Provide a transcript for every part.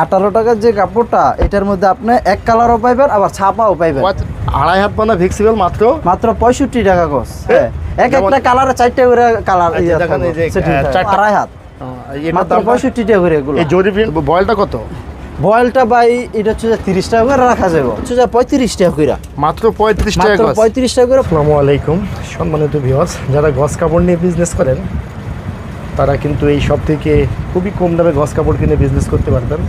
আঠারো টাকার যে কাপড়টা এটার মধ্যে আপনি এক কালারও পাইবেন আবার ছাপাও পাইবেন। আড়াই হাত বানা ভিক্সিবল মাত্র? মাত্র পঁয়ষট্টি টাকা গছ হ্যাঁ। এক একটা কালারে চারটে করে কালার আচ্ছা, দেখেন এই যে, আহ, চারটা- আড়াই হাত। মাত্র পঁয়ষট্টি টাকা করে এগুলো। জরি বয়েলটা কত? বয়েলটা বাই এটা হচ্ছে তিরিশ টাকা করে রাখা যাবে। হচ্ছে যে পঁয়ত্রিশ টাকা করে। মাত্র পঁয়ত্রিশ টাকা পঁয়ত্রিশ টাকা করে আসসালামু আলাইকুম সম্মানিত ভিউয়ার্স যারা গস কাপড় নিয়ে বিজনেস করেন তারা কিন্তু এই সব থেকে খুবই কম দামে গস কাপড় কিনে বিজনেস করতে পারবেন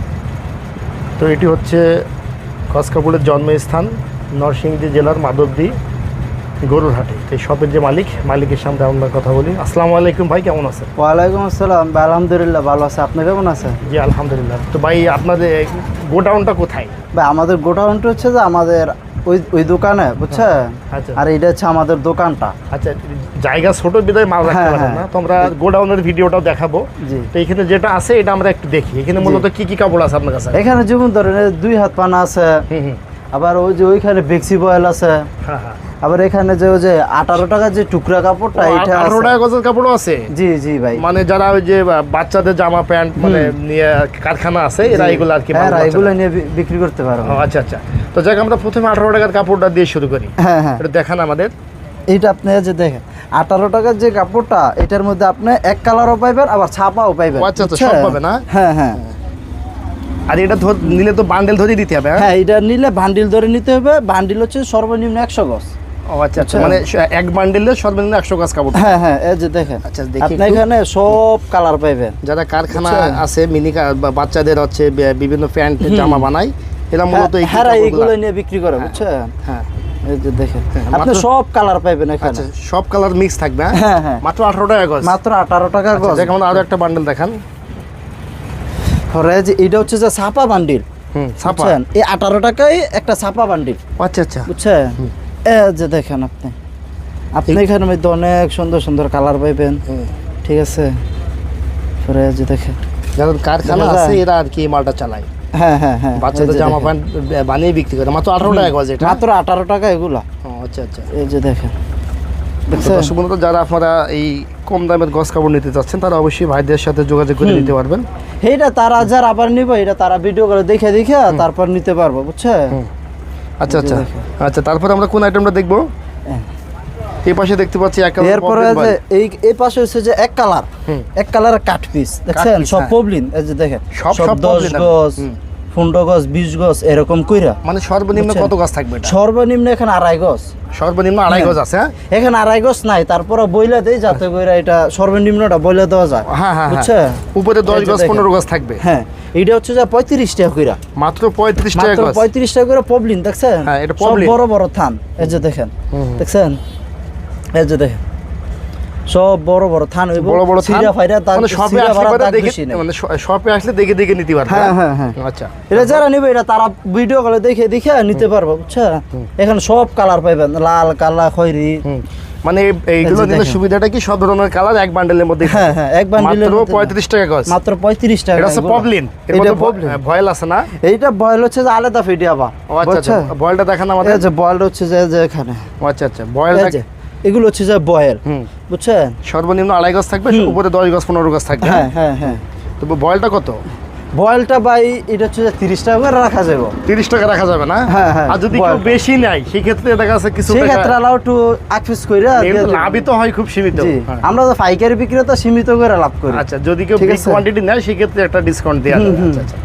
তো এটি হচ্ছে গস কাপড়ের জন্মস্থান নরসিংদী জেলার মাধবদী গরুরহাটে তো এই শপের যে মালিক মালিকের সামনে আমরা কথা বলি। আসসালামু আলাইকুম ভাই কেমন আছেন? ওয়ালাইকুম আসসালাম আলহামদুলিল্লাহ ভালো আছে। আপনি কেমন আছেন? জি আলহামদুলিল্লাহ। তো ভাই আপনাদের গোডাউনটা কোথায়? ভাই আমাদের গোডাউনটা হচ্ছে যে আমাদের ওই ওই দোকানে বুঝছেন আচ্ছা। আর এটা হচ্ছে আমাদের দোকানটা। আচ্ছা জায়গা ছোট বিদায় মাল রাখতে হ্যাঁ, পারেন না। হ্যাঁ। তো আমরা গোডাউনের ভিডিওটাও দেখাবো। তো এখানে যেটা আছে এটা আমরা একটু দেখি। এখানে মূলত কি কি কাপড় আছে আপনার কাছে? এখানে যেমন ধরেন দুই হাত পানা আছে আবার ওই যে ওইখানে বেক্সি বয়েল আছে হ্যাঁ হ্যাঁ। আবার এখানে যে ওই যে আঠারো টাকার যে টুকরা কাপড়টা এটা আঠারো টাকা গজের কাপড়ও আছে? জি জি ভাই। মানে যারা ওই যে বাচ্চাদের জামা প্যান্ট মানে নিয়ে কারখানা আছে এরা। এগুলো আর কি হ্যাঁ মাল এগুলো নিয়ে বিক্রি করতে পারব। ও, আচ্ছা আচ্ছা। তো যাক আমরা প্রথমে আঠারো টাকার কাপড়টা দিয়ে শুরু করি। হ্যাঁ হ্যাঁ। এটা দেখান আমাদের। এইটা আপনি যে দেখেন আঠারো টাকার যে কাপড়টা এটার মধ্যে আপনি এক কালারও পাইবেন আবার ছাপাও পাইবেন। আচ্ছা, আচ্ছা, সব পাবেন, হ্যাঁ? হ্যাঁ হ্যাঁ। আর এটা নিলে তো বান্ডেল ধরে দিতে হবে হ্যাঁ? হ্যাঁ এটা নিলে বান্ডিল ধরে নিতে হবে বান্ডিল হচ্ছে সর্বনিম্ন একশো গজ। ও আচ্ছা আচ্ছা। মানে এক বান্ডেলে সর্বনিম্ন একশো গাছ কাপড়। হ্যাঁ হ্যাঁ এই যে দেখেন। আচ্ছা দেখি আপনি এখানে সব কালার পাইবেন। যারা কারখানা আছে মিনি বাচ্চাদের হচ্ছে বিভিন্ন প্যান্ট জামা বানায় মূলত এই হ্যাঁ কাপড়গুলা- এইগুলো নিয়ে বিক্রি করে বুঝছেন? হ্যাঁ। এই যে দেখেন। হ্যাঁ, আপনি সব কালার পাইবেন এখানে। আচ্ছা সব কালার মিক্স থাকবে হ্যাঁ? হ্যাঁ হ্যাঁ। মাত্র আঠারো টাকা গজ। মাত্র আঠারো টাকা আচ্ছা গজ। যেমন আরও একটা বান্ডেল দেখান। পরে এটা হচ্ছে যে ছাপা বান্ডিল হুম ছাপা। এই আঠারো টাকায় একটা ছাপা বান্ডিল আচ্ছা আচ্ছা। বুঝছেন? এ যে দেখেন আপনি। আপনি এখানে মধ্যে অনেক সুন্দর সুন্দর কালার পাইবেন। ঠিক আছে? দেখেন। কারখানা আছে এরা আর কি মালটা চালায়। হ্যাঁ হ্যাঁ হ্যাঁ। বাচ্চাদের জামা প্যান্ট বানিয়ে বিক্রি করে। মাত্র আঠারো টাকা গজ এটা মাত্র আঠারো টাকা এগুলা। আচ্ছা আচ্ছা। এই যে দেখেন। দেখছেন দর্শক বন্ধুরা, যারা আপনারা এই কম দামের গজ কাপড় নিতে চাচ্ছেন তারা অবশ্যই ভাইদের সাথে যোগাযোগ করে নিতে পারবেন। এইটা তারা যারা আবার নিব এটা তারা ভিডিও করে দেখে দেখে তারপর নিতে পারব বুঝছেন? হুম। আচ্ছা আচ্ছা। আচ্ছা তারপরে আমরা কোন আইটেমটা দেখব? হ্যাঁ। এই পাশে দেখতে পাচ্ছি এক এরপরে যে এই এই পাশে হচ্ছে যে এক কালার। এক কালারের কাট পিস দেখছেন? সব হ্যাঁ। পবলিন এই যে দেখেন। সব- সব poplin গজ। পনেরো গজ বিশ গজ এরকম কইরা। মানে সর্বনিম্ন কত গাছ থাকবে এটা? সর্বনিম্ন এখানে আড়াই গজ। সর্বনিম্ন আড়াই হ্যাঁ। গজ আছে হ্যাঁ? এখানে আড়াই গজ নাই তারপরে বইলা দেই যাতে কইরা এটা সর্বনিম্নটা বইলা দেওয়া যায়। হ্যাঁ হ্যাঁ বুঝছে হ্যাঁ উপরে দশ গজ। পনেরো গজ থাকবে। হ্যাঁ এটা হচ্ছে যে পঁয়ত্রিশ টাকা কইরা। মাত্র পঁয়ত্রিশ টাকা গজ। পঁয়ত্রিশ টাকা করে পবলিন দেখছেন? হ্যাঁ, এটা বড় বড় থান এই যে দেখেন। দেখছেন? এই যে দেখেন সব বড় বড় থান হইব বড় বড় থান? ফাইরা দাগ মানে শপে আসলে দেখে মানে শপে আসলে দেখে দেখে নিতে পারবে। হ্যাঁ, হ্যাঁ, হ্যাঁ। আচ্ছা। এটা যারা নিবে এটা তারা ভিডিও কলে দেখে দেখে নিতে পারব বুঝছ? এখানে সব কালার পাইবেন লাল কালা খয়রি। মানে এইগুলো নিলে সুবিধাটা কি? সব ধরনের কালার এক বান্ডেলের মধ্যে হ্যাঁ হ্যাঁ এক বান্ডিলের মাত্র মধ্যে- পঁয়ত্রিশ টাকা গজ মাত্র পঁয়ত্রিশ টাকা এটা হচ্ছে পবলিন এটা পবলিন ভয়েল আছে না? এইটা বয়েল হচ্ছে যে আলাদা ফিডি আবার আচ্ছা আচ্ছা? বয়েলটা দেখান আমাদের। এই যে বয়েল হচ্ছে যে এখানে। আচ্ছা আচ্ছা। এই যে, এগুলো হচ্ছে যে হুম। বুঝছেন? সর্বনিম্ন আড়াই গজ থাকবে উপরে দশ গজ পনেরো গজ থাকবে। হ্যাঁ হ্যাঁ হ্যাঁ। তো বয়েলটা কত? বয়েলটা বাই এটা হচ্ছে তিরিশ টাকা করে রাখা যাবে। তিরিশ টাকা রাখা যাবে না? হ্যাঁ, হ্যাঁ, আর যদি কেউ বেশি নেয় সেক্ষেত্রে দেখা যাচ্ছে কিছু সেক্ষেত্রে আলাও একটু আকফিস করে লাভই তো হয় খুব সীমিত। হ্যাঁ। আমরা তো পাইকারি বিক্রেতা সীমিত করে লাভ করি। আচ্ছা যদি কেউ আছে। কোয়ান্টিটি নেয় সেক্ষেত্রে একটা ডিসকাউন্ট দেওয়া আচ্ছা আচ্ছা।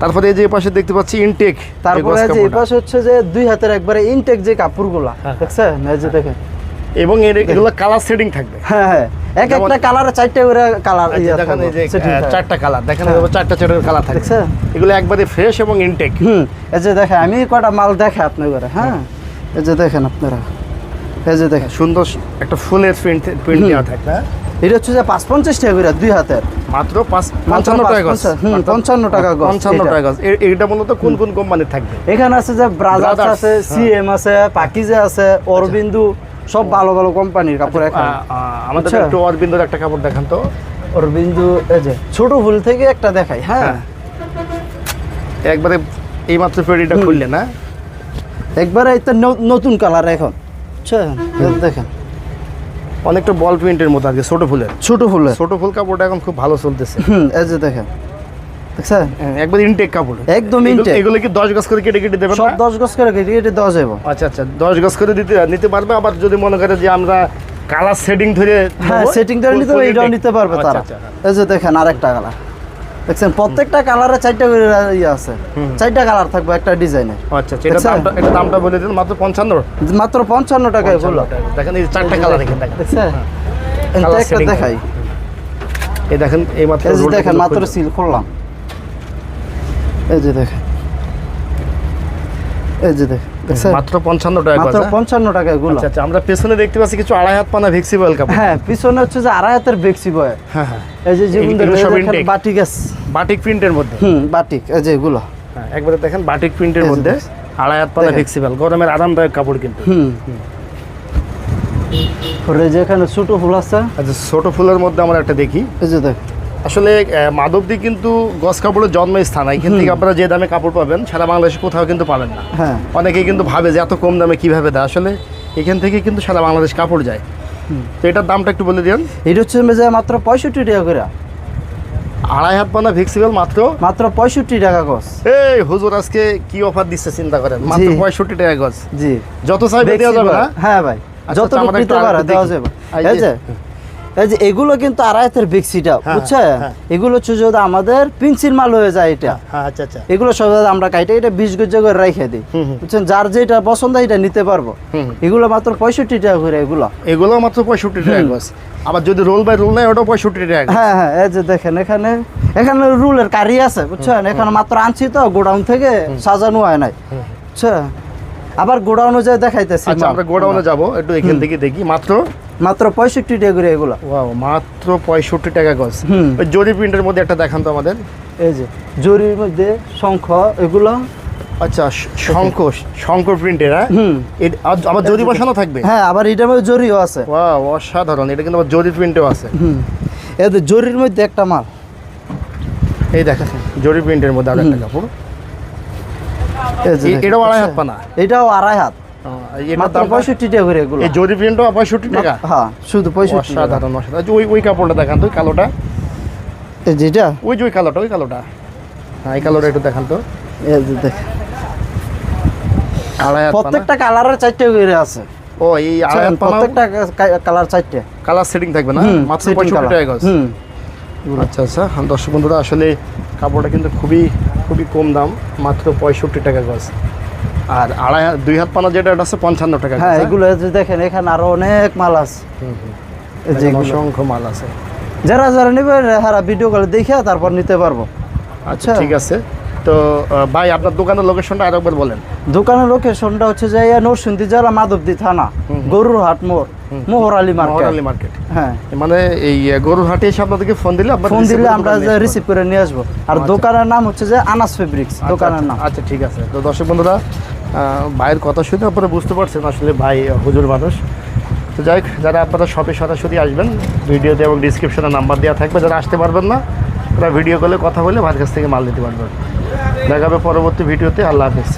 তারপরে এই যে পাশে দেখতে পাচ্ছি ইনটেক তারপরে যে এই পাশে হচ্ছে যে দুই হাতের একবারে ইনটেক যে কাপড়গুলা হ্যাঁ। দেখছেন? এই যে দেখেন। এবং এর এগুলো কালার সেটিং থাকবে। হ্যাঁ হ্যাঁ। এক একটা কালারে চারটে করে কালার আচ্ছা, দেখেন এই যে চারটা কালার দেখেন এভাবে চারটা চারটা কালার থাকে? এগুলো একবারে ফ্রেশ এবং ইনটেক হুম এই যে দেখেন আমি কটা মাল দেখে আপনার করে হ্যাঁ। এই যে দেখেন আপনারা। এই যে দেখেন। সুন্দর একটা ফুলের প্রিন্ট প্রিন্ট। দেওয়া থাকে হ্যাঁ? এটা হচ্ছে যে পাঁচ পঞ্চাশ টাকা করে দুই হাতের। মাত্র পাঁচ পঞ্চান্ন টাকা গজ। হুম, পঞ্চান্ন টাকা গজ পঞ্চান্ন টাকা গজ। এ- এইটা মূলত কোন কোন কোম্পানির থাকবে? এখানে আছে যে ব্রাজার্স আছে হ্যাঁ। সিএম আছে পাকিজে আছে অরবিন্দু সব ভালো ভালো কোম্পানির কাপড় এখানে। আমাদের আচ্ছা। একটু অরবিন্দর একটা কাপড় দেখান তো। অরবিন্দু এই যে ছোট ফুল থেকে একটা দেখাই হ্যাঁ। হ্যাঁ। একবারে এই মাত্র পেডিটা খুললে না? একবারে এটা নতুন কালার এখন। দেখেন। অনেকটা বল প্রিন্টের মতো আর কি ছোট ফুলের। ছোট ফুলের? ছোট ফুল কাপড়টা এখন খুব ভালো চলতেছে। হুম এই যে দেখেন। হ্যাঁ, একবার ইনটেক কাপড়। একদম এগুলো- এগুলো কি গজ করে কেটে কেটে দেবেন সব গজ করে কেটে কেটে দেওয়া যাবে। আচ্ছা আচ্ছা গজ করে দিতে নিতে পারবে আবার যদি মনে করে যে আমরা কালার সেটিং ধরে হ্যাঁ সেটিং নিতে এটাও নিতে পারবে আচ্ছা, তারা। আচ্ছা, হ্যাঁ। এই যে দেখেন আরেকটা কালার দেখছেন প্রত্যেকটা কালারে চারটা করে ইয়ে আছে। চারটা কালার থাকবে একটা ডিজাইনের আচ্ছা আচ্ছা এটা দামটা এটা দামটা বলে দিন মাত্র পঞ্চান্ন? মাত্র পঞ্চান্ন টাকায় বলল দেখেন এই চারটা কালার এখানে দেখেন। দেখছেন? এটা একটা দেখাই। এই দেখেন এই মাত্র এই দেখেন মাত্র সিল করলাম। এই যে দেখেন। এই যে দেখেন। মাত্র পঞ্চান্ন টাকা মাত্র গজ, হ্যাঁ? গুলো আচ্ছা আচ্ছা আমরা পেছনে দেখতে পাচ্ছি কিছু আড়াই হাত পানা ভেক্সিবল কাপড়। হ্যাঁ পিছনে হচ্ছে যে আড়াই হাতের বেক্সি হ্যাঁ হ্যাঁ। এই যে যেমন এগুলো সব দেখেন intake? বাটিক আছে। বাটিক প্রিন্টের মধ্যে? হুম বাটিক এই যে এগুলো। হ্যাঁ একবারে দেখেন বাটিক প্রিন্টের মধ্যে দেখেন। আড়াই হাত পানা ভেক্সিবল গরমের আরামদায়ক কাপড় কিন্তু। হুম। পরে ছোট ফুল আছে। আচ্ছা ছোট ফুলের মধ্যে আমরা একটা দেখি। এই যে দেখ আসলে মাধবদী কিন্তু গস কাপড়ের জন্মস্থান এখান থেকে আপনারা যে দামে কাপড় পাবেন সারা বাংলাদেশে কোথাও কিন্তু পাবেন না। হ্যাঁ। অনেকেই কিন্তু ভাবে যে এত কম দামে কীভাবে দেয়। আসলে এখান থেকে কিন্তু সারা বাংলাদেশ কাপড় যায়। তো এটার দামটা একটু বলে দিন এটা হচ্ছে মাত্র পঁয়ষট্টি টাকা করে। আড়াই হাত পানা ভেক্সিবল মাত্র? মাত্র পঁয়ষট্টি টাকা গছ। এই হুজুর আজকে কি অফার দিচ্ছে চিন্তা করেন? মাত্র পঁয়ষট্টি টাকা গজ জি। যত চাইবে দেওয়া যাবে না? হ্যাঁ ভাই। আচ্ছা, যত পারে আরেকটু দেওয়া যাবে। এই যে এগুলো কিন্তু আড়াইতের বেক্সিটা হ্যাঁ, বুঝছেন? হ্যাঁ। এগুলো হচ্ছে যদি আমাদের পিনসিল মাল হয়ে যায় এটা। হ্যাঁ আচ্ছা আচ্ছা। এগুলো সব আমরা কাইটে এটা বিশ গজ করে রেখে দিই। বুঝছেন? যার যেটা পছন্দ এটা নিতে পারব। এগুলো মাত্র পঁয়ষট্টি টাকা করে এগুলো। এগুলো মাত্র পঁয়ষট্টি টাকা আবার যদি রোল বাই রোল নেয় ওটাও পঁয়ষট্টি টাকা হ্যাঁ হ্যাঁ এই যে দেখেন এখানে এখানে রুলের কারি আছে বুঝছেন? এখানে মাত্র আনছি তো গোডাউন থেকে সাজানো হয় নাই বুঝছেন? আবার গোডাউনে যায় দেখাইতেছি আচ্ছা আমরা গোডাউনে যাব একটু এখান থেকে দেখি মাত্র মাত্র পঁয়ষট্টি টাকা করে এগুলো। ওয়াও মাত্র পঁয়ষট্টি টাকা গজ। ওই জরি প্রিন্টের মধ্যে একটা দেখান তো আমাদের। এই যে জরির মধ্যে শঙ্খ এগুলো। আচ্ছা শঙ্খ শঙ্খ প্রিন্টের হ্যাঁ আবার জরি বসানো থাকবে? হ্যাঁ আবার এটার মধ্যে জরিও আছে। ওয়াও অসাধারণ। এটা কিন্তু আবার জরি প্রিন্টেও আছে। হুম। এই যে জরির মধ্যে একটা মাল। এই দেখেন জরি প্রিন্টের মধ্যে আর একটা কাপড়। এটাও আড়াই হাত বুঝছেন? পানা? এটাও আড়াই হাত। ও, এটার মাত্র দাম পঁয়ষট্টি টাকা করে এগুলো। এই জরি প্রিন্টও পঁয়ষট্টি টাকা? হ্যাঁ শুধু পঁয়ষট্টি টাকা। অসাধারণ অসাধারণ। আচ্ছা, ওই ওই কাপড়টা দেখান তো কালোটা। এই যেটা? ওই যে ওই কালোটা ওই কালোটা। হ্যাঁ এই কালোটা একটু দেখান তো। এই যে দেখেন আড়াই হাত পানা। প্রত্যেকটা কালারের চারটে করে আছে। ও এই আড়াই হাত পানা প্রত্যেকটা কালার চারটে। কালার সেটিং থাকবে না? মাত্র setting পঁয়ষট্টি colour। টাকা গজ। হুম। আচ্ছা আচ্ছা দর্শক বন্ধুরা আসলে কাপড়টা কিন্তু খুবই খুবই কম দাম মাত্র পঁয়ষট্টি টাকা গজ। আর আড়াই দুই হাত পানা যেটা এটা আছে পঞ্চান্ন টাকা হ্যাঁ? এগুলো দেখেন এখানে আরও অনেক মাল আছে। অসংখ্য মাল আছে। যারা যারা নেবে হারা ভিডিও কলে দেখে তারপর নিতে পারব। আচ্ছা আচ্ছা। ঠিক আছে। তো ভাই আপনার দোকানের লোকেশনটা আরেকবার বলেন। দোকানের লোকেশনটা হচ্ছে যে নরসিংদী জেলা মাধবদী থানা হুম। গরুর হাট মোড় মোহর আলী মার্কেট। মহারালী মার্কেট। হ্যাঁ। মানে এই আহ, গরুর হাটে এসে আপনাদেরকে ফোন দিলে ফোন দিলে আমরা রিসিভ করে নিয়ে আসব। আর আচ্ছা। দোকানের নাম হচ্ছে যে আনাস ফেব্রিক্স আচ্ছা, দোকানের আচ্ছা, নাম। আচ্ছা ঠিক আছে। তো দর্শক বন্ধুরা ভাইয়ের কথা শুনে আপনারা বুঝতে পারছেন আসলে ভাই হুজুর মানুষ। তো যাই যারা আপনারা শপে সরাসরি আসবেন, ভিডিওতে এবং ডিসক্রিপশনে নাম্বার দেওয়া থাকবে, যারা আসতে পারবেন না তারা ভিডিও কলে কথা বলে ভাইয়ের কাছ থেকে মাল দিতে পারবেন। দেখাবে পরবর্তী ভিডিওতে, আল্লাহ হাফিজ।